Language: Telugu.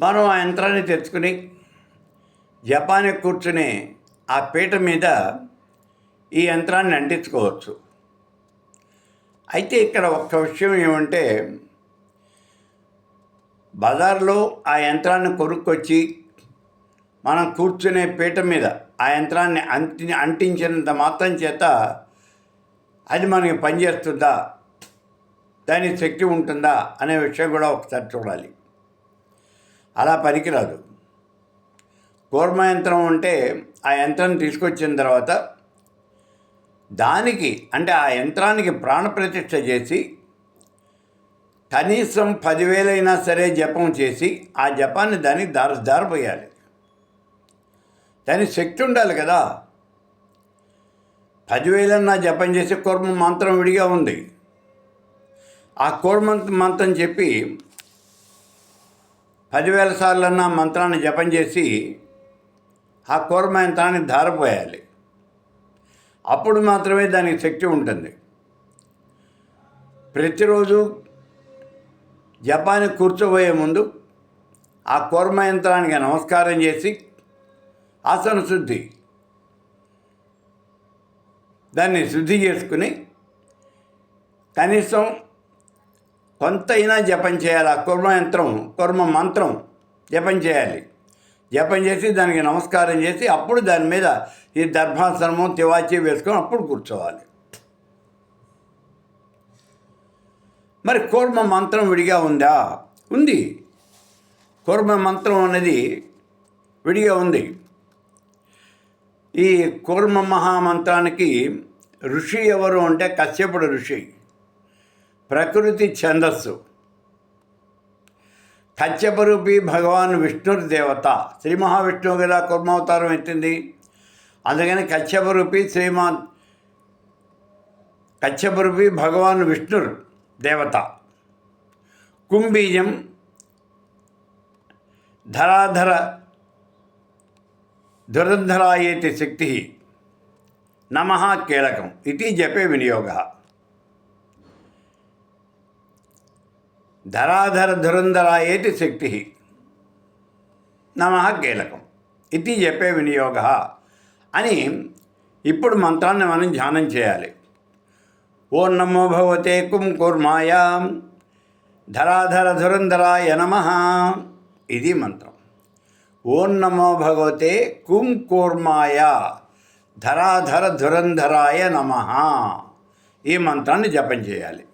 మనం ఆ యంత్రాన్ని తెచ్చుకుని జపానికి కూర్చుని ఆ పీట మీద ఈ యంత్రాన్ని అంటించుకోవచ్చు. అయితే ఇక్కడ ఒక్క విషయం ఏమంటే బజార్లో ఆ యంత్రాన్ని కొనుక్కొచ్చి మనం కూర్చునే పీట మీద ఆ యంత్రాన్ని అంటి అంటించినంత మాత్రం చేత అది మనకి పనిచేస్తుందా? దానికి శక్తి ఉంటుందా? అనే విషయం కూడా ఒకసారి చూడాలి. అలా పనికిరాదు. కూర్మ యంత్రం ఉంటే ఆ యంత్రం తీసుకొచ్చిన తర్వాత దానికి అంటే ఆ యంత్రానికి ప్రాణప్రతిష్ఠ చేసి కనీసం పదివేలైనా సరే జపం చేసి ఆ జపాన్ని దానికి దార దారిపోయాలి దానికి శక్తి ఉండాలి కదా. పదివేలన్నా జపం చేసి కూర్మ మంత్రం విడిగా ఉంది. ఆ కూర్మ మంత్రం చెప్పి పదివేల సార్లన్నా మంత్రాన్ని జపం చేసి ఆ కూర్మ యంత్రాన్ని ధారపోయాలి. అప్పుడు మాత్రమే దానికి శక్తి ఉంటుంది. ప్రతిరోజు జపాన్ని కూర్చోబోయే ముందు ఆ కూర్మ యంత్రానికి నమస్కారం చేసి ఆసన శుద్ధి దాన్ని శుద్ధి చేసుకుని కనీసం కొంతైనా జపం చేయాలి. ఆ కుర్మ యంత్రం కుర్మ మంత్రం జపం చేయాలి. జపం చేసి దానికి నమస్కారం చేసి అప్పుడు దాని మీద ఈ దర్భాసనము తివాచి వేసుకొని అప్పుడు కూర్చోవాలి. మరి కూర్మ మంత్రం విడిగా ఉందా? ఉంది. కూర్మ మంత్రం అనేది విడిగా ఉంది. ఈ కూర్మ మహామంత్రానికి ఋషి ఎవరు అంటే కశ్యపుడు ఋషి. ప్రకృతి ఛందస్సు. కచ్చపరూపి భగవాన్ విష్ణుర్ దేవత. శ్రీ మహావిష్ణువు కదా కుర్మావతారం ఎత్తింది? అందుకని కచ్చపరూపి శ్రీమాన్ కచ్చపరూపి భగవాన్ విష్ణుర్ దేవత. కుంబీజం ధరాధర ధురంధరాయేతి శక్తి. నమ కీలకం ఇది జపే వినియోగ. ధరాధర ధురంధరాయేతి శక్తి. నమ కీలకం ఇది చెప్పే వినియోగ. అని ఇప్పుడు మంత్రాన్ని మనం ధ్యానం చేయాలి. ఓ నమో భగవతే కుం కూర్మాయ ధరాధర ధురంధరాయ నమ. ఇది మంత్రం. ఓం నమో భగవతే కుం కూర్మాయ ధరాధర ధురంధరాయ నమ. ఈ మంత్రాన్ని జపం చేయాలి.